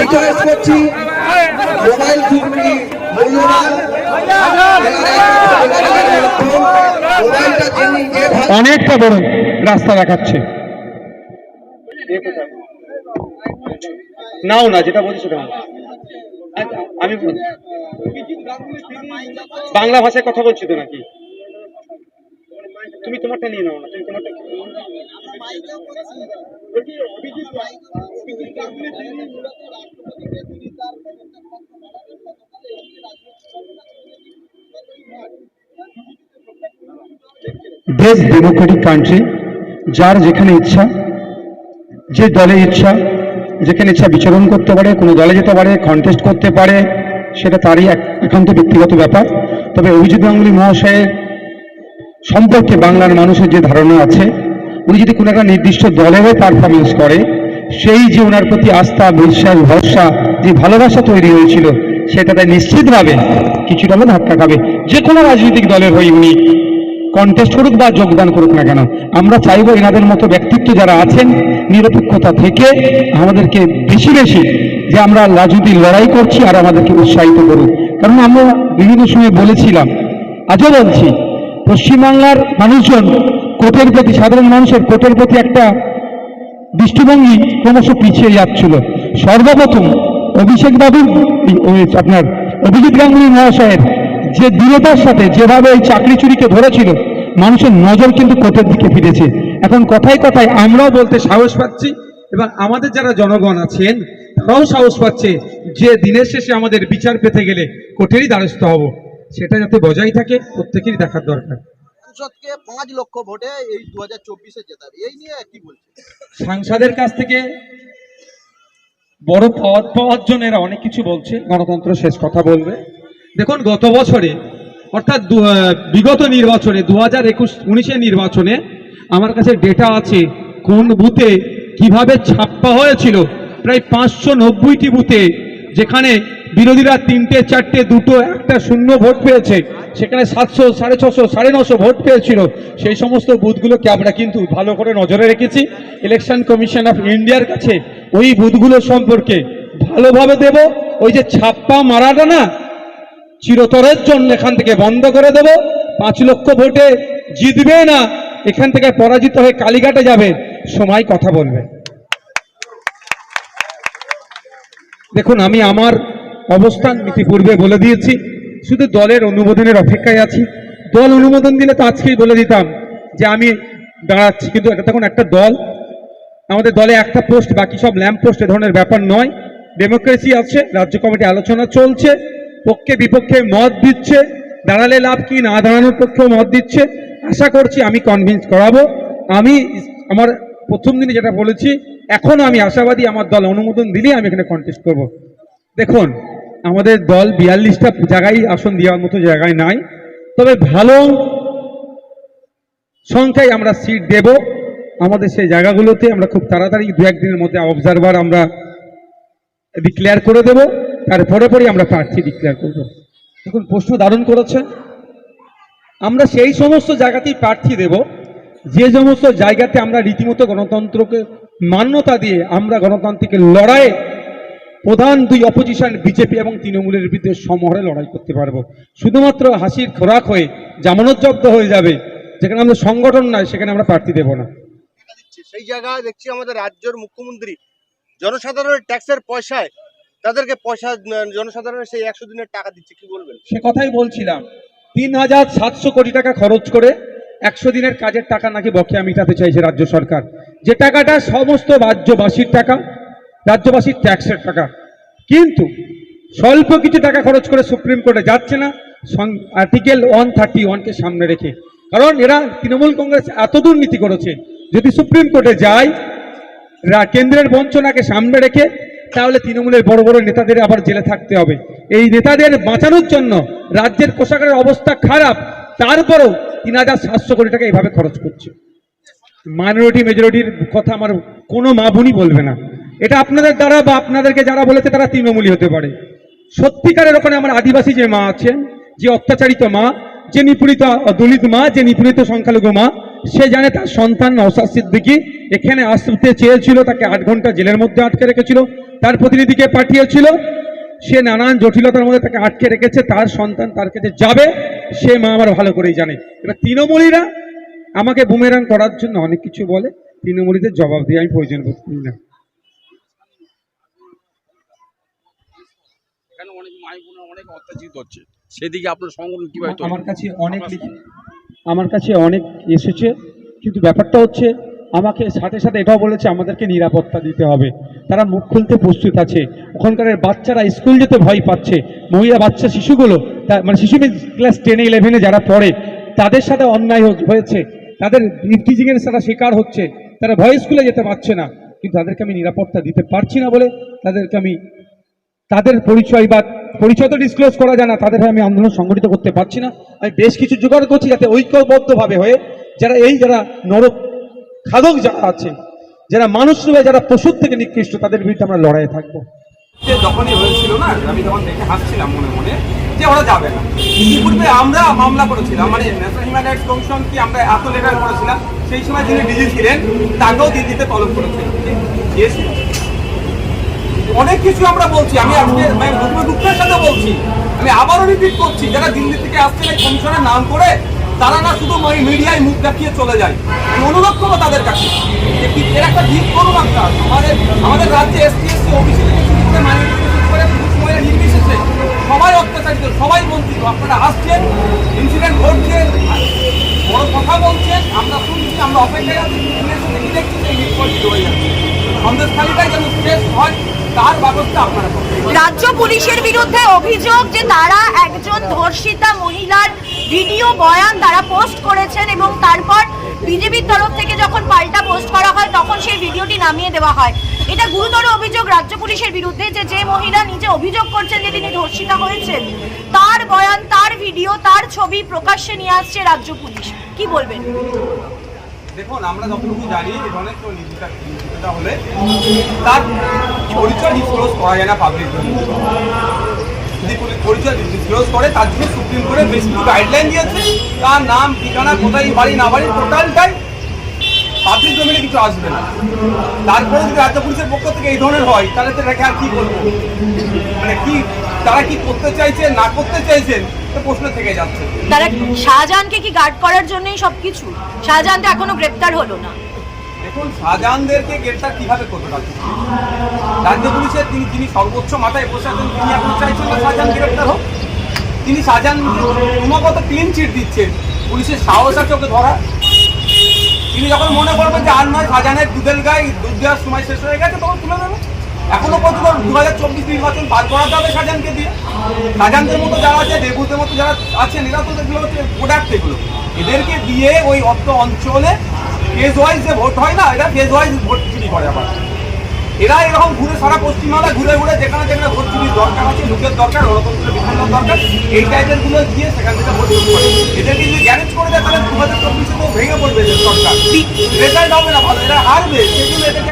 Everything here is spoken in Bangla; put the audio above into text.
রিকোয়েস্ট করছি। মোবাইল খুবই মূল্যবান। অনেকটা বড় রাস্তা দেখাচ্ছে। নাও না, যেটা বলছি সেটা আমি বাংলা ভাষায় কথা বলছি তো নাকি? তুমি তোমারটা নিয়ে নাও না, তুমি তোমারটা দেশ ডেমোক্রেটিক কান্ট্রি যার যেখানে ইচ্ছা যে দলে ইচ্ছা যেখানে ইচ্ছা বিচরণ করতে পারে কোনো দলে যেতে পারে কন্টেস্ট করতে পারে সেটা তারই এক- একান্ত ব্যক্তিগত ব্যাপার। তবে অভিজিৎ গাঙ্গুলি মহাশয়ের সম্পর্কে বাংলার মানুষের যে ধারণা আছে উনি যদি কোনো একটা নির্দিষ্ট দলেরও পারফরমেন্স করে, সেই যে ওনার প্রতি আস্থা, বিশ্বাস, ভরসা, যে ভালোবাসা তৈরি হয়েছিল সেটাতে নিশ্চিতভাবে কিছুটা হলে ধাক্কা খাবে। যে কোনো রাজনৈতিক দলের হয়ে উনি কন্টেস্ট করুক বা যোগদান করুক না কেন, আমরা চাইব এনাদের মতো ব্যক্তিত্ব যারা আছেন, নিরপেক্ষতা থেকে আমাদেরকে বেশি বেশি যে আমরা রাজনীতি লড়াই করছি আর আমাদেরকে উৎসাহিত করুক। কারণ আমরা বিভিন্ন সময় বলেছিলাম, আজও বলছি, পশ্চিমবাংলার মানুষজন কোর্টের প্রতি, সাধারণ মানুষের কোর্টের প্রতি একটা দৃষ্টিভঙ্গি ক্রমশ পিছিয়ে যাচ্ছিল। সর্বপ্রথম অভিষেক বাবুর আপনার অভিজিৎ গাঙ্গুলি মহাশয়ের যে দৃঢ়তার সাথে যেভাবে এই চাকরি চুরিকে ধরেছিল, মানুষের নজর কিন্তু কোর্টের দিকে ফিরেছে। এখন কথায় কথায় আমরাও বলতে সাহস পাচ্ছি এবং আমাদের যারা জনগণ আছেন, তারাও সাহস পাচ্ছে যে দিনের শেষে আমাদের বিচার পেতে গেলে কোর্টেরই দ্বারস্থ হব। সেটা যাতে বজায় থাকে, প্রত্যেকেরই দেখার দরকার। পাঁচ লক্ষ ভোটে এই দু হাজার চব্বিশে জেতাবে এই নিয়ে কি বলছে সাংসদের কাছ থেকে বড় পদ পাওয়ার জন্য এরা অনেক কিছু বলছে, গণতন্ত্র শেষ কথা বলবে। দেখুন, গত বছরে, অর্থাৎ বিগত নির্বাচনে দু হাজার একুশ উনিশের নির্বাচনে আমার কাছে ডেটা আছে কোন বুথে কীভাবে ছাপ্পা হয়েছিল। প্রায় পাঁচশো নব্বইটি বুথে যেখানে বিরোধীরা তিনটে, চারটে, দুটো, একটা, শূন্য ভোট পেয়েছে, সেখানে সাতশো, সাড়ে ছশো, সাড়ে নশো ভোট পেয়েছিল। সেই সমস্ত বুথগুলোকে আমরা কিন্তু ভালো করে নজরে রেখেছি। ইলেকশন কমিশন অফ ইন্ডিয়ার কাছে ওই বুথগুলো সম্পর্কে ভালোভাবে দেব। ওই যে ছাপ্পা মারাটা না, চিরতরের জন্য এখান থেকে বন্ধ করে দেব। পাঁচ লক্ষ ভোটে জিতবে না, এখান থেকে পরাজিত হয়ে কালীঘাটে যাবে। সময় কথা বলবে। দেখুন, আমি আমার অবস্থান ইতিপূর্বে বলে দিয়েছি, শুধু দলের অনুমোদনের অপেক্ষায় আছি। দল অনুমোদন দিলে তো আজকেই বলে দিতাম যে আমি দাঁড়াচ্ছি, কিন্তু এটা তখন একটা দল। আমাদের দলে একটা পোস্ট, বাকি সব ল্যাম্প পোস্ট এ ধরনের ব্যাপার নয়। ডেমোক্রেসি আছে, রাজ্য কমিটি আলোচনা চলছে, পক্ষে বিপক্ষে মত দিচ্ছে, দাঁড়ালে লাভ কি, না দাঁড়ানোর পক্ষেও মত দিচ্ছে। আশা করছি আমি কনভিন্স করাবো। আমি আমার প্রথম দিনে যেটা বলেছি, এখনও আমি আশাবাদী আমার দল অনুমোদন দিলেই আমি এখানে কন্টেস্ট করব। দেখুন, আমাদের দল বিয়াল্লিশটা জায়গায় আসন দেওয়ার মতো জায়গায় নাই, তবে ভালো সংখ্যায় আমরা সিট দেব। আমাদের সেই জায়গাগুলোতে আমরা খুব তাড়াতাড়ি দু একদিনের মধ্যে অবজারভার আমরা ডিক্লেয়ার করে দেব। তারপরে পরে আমরা প্রার্থী ডিক্লেয়ার করব। দেখুন, প্রশ্ন দারুণ করেছে। আমরা সেই সমস্ত জায়গাতেই প্রার্থী দেব। যে সমস্ত জায়গাতে আমরা রীতিমতো গণতন্ত্রকে মান্যতা দিয়ে আমরা গণতান্ত্রিক লড়াইয়ে প্রধান দুই অপোজিশন বিজেপি এবং তৃণমূলের বিরুদ্ধে সমহারে লড়াই করতে পারব। শুধুমাত্র হাসির খোরাক হয়ে জামানত জব্দ হয়ে যাবে যেখানে আমাদের সংগঠন নয় সেখানে আমরা প্রার্থী দেব না। সেই জায়গায় দেখছি আমাদের রাজ্যের মুখ্যমন্ত্রী জনসাধারণের ট্যাক্সের পয়সায় তাদেরকে পয়সা জনসাধারণের সেই একশো দিনের টাকা দিচ্ছে কি বলবেন? সে কথাই বলছিলাম। তিন হাজার সাতশো কোটি টাকা খরচ করে একশো দিনের কাজের টাকা নাকি বকেয়া মিটাতে চাইছে রাজ্য সরকার। যে টাকাটা সমস্ত রাজ্যবাসীর টাকা, রাজ্যবাসীর ট্যাক্সের টাকা। কিন্তু স্বল্প কিছু টাকা খরচ করে সুপ্রিম কোর্টে যাচ্ছে না আর্টিকেল ওয়ান থার্টি ওয়ানকে সামনে রেখে। কারণ এরা তৃণমূল কংগ্রেস এত দুর্নীতি করেছে, যদি সুপ্রিম কোর্টে যায় কেন্দ্রের বঞ্চনাকে সামনে রেখে, তাহলে তৃণমূলের বড় বড় নেতাদের আবার জেলে থাকতে হবে। এই নেতাদের বাঁচানোর জন্য রাজ্যের কোষাগারের অবস্থা খারাপ, তারপরেও তিন হাজার সাতশো কোটি টাকা এভাবে খরচ করছে। মাইনরিটি, মেজরিটির কথা আমার কোনো মা বোনই বলবে না। এটা আপনাদের দ্বারা বা আপনাদেরকে যারা বলেছে তারা তৃণমূলী হতে পারে। সত্যিকারের ওখানে আমার আদিবাসী যে মা আছেন, যে অত্যাচারিত মা, যে নিপীড়িত দলিত মা, যে নিপীড়িত সংখ্যালঘু মা, সে জানে তার সন্তান নওসাদ সিদ্দিকি এখানে আসতে চেয়েছিল, তাকে আট ঘণ্টা জেলের মধ্যে আটকে রেখেছিল, তার প্রতিনিধিকে পাঠিয়েছিল। সে নানান জটিলতার মধ্যে তাকে আটকে রেখেছে, তার সন্তান তার কাছে যাবে। সে মা আবার ভালো করেই জানে। এবার তৃণমূলীরা আমাকে বুমেরাং করার জন্য অনেক কিছু বলে তৃণমূলীদের জবাব দিয়ে আমি প্রয়োজন বোধ করি না। সেদিকে আপনার সংগঠন কীভাবে আমার কাছে অনেক আমার কাছে অনেক এসেছে কিন্তু ব্যাপারটা হচ্ছে আমাকে সাথে সাথে এটাও বলেছে, আমাদেরকে নিরাপত্তা দিতে হবে। তারা মুখ খুলতে প্রস্তুত আছে। ওখানকার বাচ্চারা স্কুল যেতে ভয় পাচ্ছে। মহিলা বাচ্চা শিশুগুলো মানে শিশু ক্লাস টেনে ইলেভেনে যারা পড়ে, তাদের সাথে অন্যায় হয়েছে। তাদের ইফটিজিংয়ের সাথে শিকার হচ্ছে। তারা ভয় স্কুলে যেতে পারছে না। কিন্তু তাদেরকে আমি নিরাপত্তা দিতে পারছি না বলে তাদেরকে আমি তাদের পরিচয় বা পরিচয় তো ডিসক্লোজ করা যায় না। তাদের আমি আন্দোলন সংগঠিত করতে পারছি না। আমি বেশ কিছু জোগাড় করছি যাতে ঐক্যবদ্ধভাবে হয়ে যারা এই যারা নরক খাদক যারা আছে যারা মানুষ নয়, যারা পশুর থেকে নিকৃষ্ট, তাদের বিরুদ্ধে আমরা লড়াইয়ে থাকব। যখনই হয়েছিল না, আমি তখন দেখে হাসছিলাম মনে মনে যে ওরা যাবে না। ইতিপূর্বে আমরা মামলা করেছিলাম মানে ন্যাশনাল হিউম্যান রাইটস কমিশন কি আমরা এত করেছিলাম, সেই সময় যিনি ডিজি ছিলেন, তাকেও দিল্লিতে তলব করেছিলেন অনেক কিছু আমরা বলছি, আমি আজকে মানে দুঃখের সাথে বলছি। আমি আবারও রিপিট করছি, যারা দিল্লি থেকে আসছেন এই কমিশনের নাম করে তারা না শুধু মিডিয়ায় মুখ দেখিয়ে চলে যায়। অনুরোধ করব তাদের কাছে এর একটা ঠিক করুন একটা আমাদের আমাদের রাজ্যে এসটি এসসি, ওবিসি থেকে শুরু করে মাইনরিটি করে মহিলা নির্বিশেষে সবাই অত্যাচারিত, সবাই বঞ্চিত। আপনারা আসছেন ইনসিডেন্ট ঘটছে বড় কথা বলছেন, আমরা শুনছি, আমরা অপেক্ষায় আছি কি দেখছি সেই নিষ্পত্তি হয়ে যাচ্ছে। সন্দেশখালিটাই যেন শেষ হয়, তার ব্যবস্থা আপনারা রাজ্য পুলিশের বিরুদ্ধে অভিযোগ যে তারা একজন ধর্ষিতা মহিলার ভিডিও বয়ান তারা পোস্ট করেছেন এবং তারপর বিজেপির তরফ থেকে যখন পাল্টা পোস্ট করা হয়, তখন সেই ভিডিওটি নামিয়ে দেওয়া হয়। এটা গুরুতর অভিযোগ রাজ্য পুলিশের বিরুদ্ধে যে যে মহিলা নিজে অভিযোগ করছেন যে তিনি ধর্ষিতা হয়েছেন, তার বয়ান, তার ভিডিও, তার ছবি প্রকাশ্যে নিয়ে আসছে রাজ্য পুলিশ। কি বলবেন? দেখুন, আমরা যতটুকু জানি হলে তার পরিচয় ডিসক্লোজ করা যায় না পাবলিক করে, তার জন্য সুপ্রিম কোর্টে বেশ কিছু গাইডলাইন দিয়েছে। তার নাম, ঠিকানা, কোথায়, বাড়ি, না বাড়ি টোটালটাই কিছু আসবে না। তারপরে যদি রাজ্য পুলিশের পক্ষ থেকে এই ধরনের হয়, তাহলে তো এটাকে আর কি করব? মানে কি, তারা কি করতে চাইছে, না করতে চাইছেন প্রশ্ন থেকে যাচ্ছে। তারা শাহজাহানকে কি গার্ড করার জন্যই সবকিছু? শাহজাহান তো এখনও গ্রেপ্তার হলো না। দেখুন, শাহজাহানদেরকে গ্রেপ্তার কীভাবে করবে রাজ্য পুলিশের তিনি সর্বোচ্চ মাথায় বসে আছেন, তিনি এখন চাইছেন না শাহজাহান গ্রেপ্তার হোক। তিনি ক্রমাগত ক্লিন চিট দিচ্ছেন, পুলিশের সাহস আছে ওকে ধরা তিনি যখন মনে করবেন যে আর নয়, শাহজাহানের দুধের গায়ে দুধ দেওয়ার সময় শেষ হয়ে গেছে, তখন তুলে দেবে এখনও পর্যন্ত দু হাজার চব্বিশ নির্বাচন পার করাতে হবে শাহজাহানকে দিয়ে। শাহজাহানদের মতো যারা আছে, দেবুদের মতো যারা আছেন, এরা তো হচ্ছে প্রোডাক্ট এগুলো এদেরকে দিয়ে ওই অর্থ অঞ্চলে ফেজ ওয়াইজ যে ভোট হয় না এরা ফেজ ওয়াইজ ভোট চুরি করে আবার। এরা এরকম ঘুরে সারা পশ্চিমবাংলা ঘুরে ঘুরে যেখানে যেখানে ভোট চুরির দরকার আছে লোকের দরকার গণতন্ত্রের বিভিন্ন দরকার এই টাইপেরগুলো দিয়ে সেখান থেকে ভোট চুরি করে। এদেরকে যদি গ্যারেজ করে দেয় তাহলে দু হাজার চব্বিশে তো ভেঙে পড়বে যে সরকার। রেজাল্ট হবে না ভালো এরা হারবে সেগুলো এদেরকে